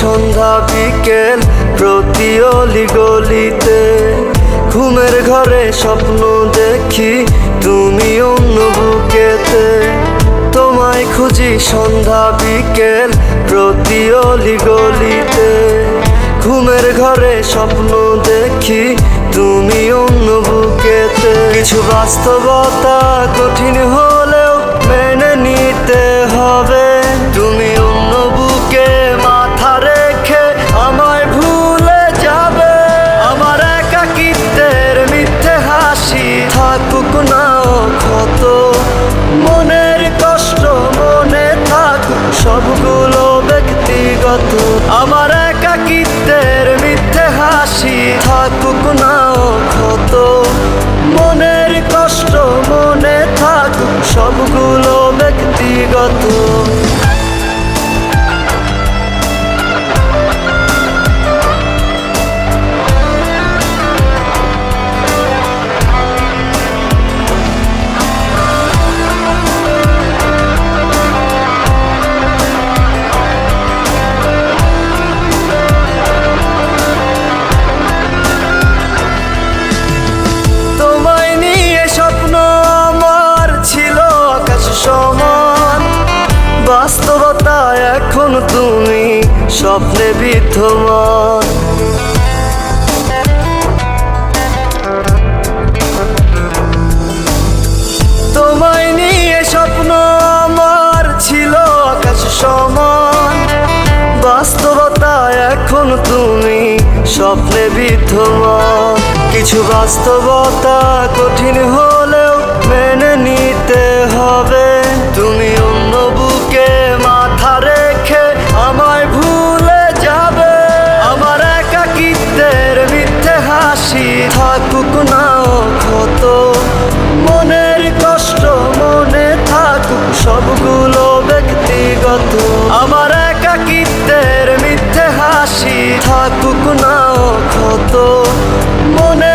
সন্ধ্যা বিকেল প্রতি অলি গলিতে। ঘুমের ঘরে স্বপ্ন দেখি তুমি অন্য বুকেতে। তোমায় খুঁজি সন্ধ্যা বিকেল প্রতি অলি গলিতে। ঘুমের ঘরে স্বপ্ন দেখি তুমি অন্য বুকেতে। কিছু বাস্তবতা কঠিন হলেও ব্যক্তিগত আমার একাকিত্বের মিথ্যে হাসি থাকুক না ক্ষত মনের কষ্ট মনে থাকুক সবগুলো ব্যক্তিগত। তুমি স্বপ্নে বিদ্যমান। তোমায় নিয়ে স্বপ্ন আমার ছিল আকাশ সমান। বাস্তবতা এখন তুমি স্বপ্নে বিদ্যমান। কিছু বাস্তবতা কঠিন হলেও থাকুক না ক্ষত মনের কষ্ট মনে থাকুক, সবগুলো ব্যক্তিগত। আমার একাকিত্বের মিথ্যে হাসি থাকুক না ক্ষত মনে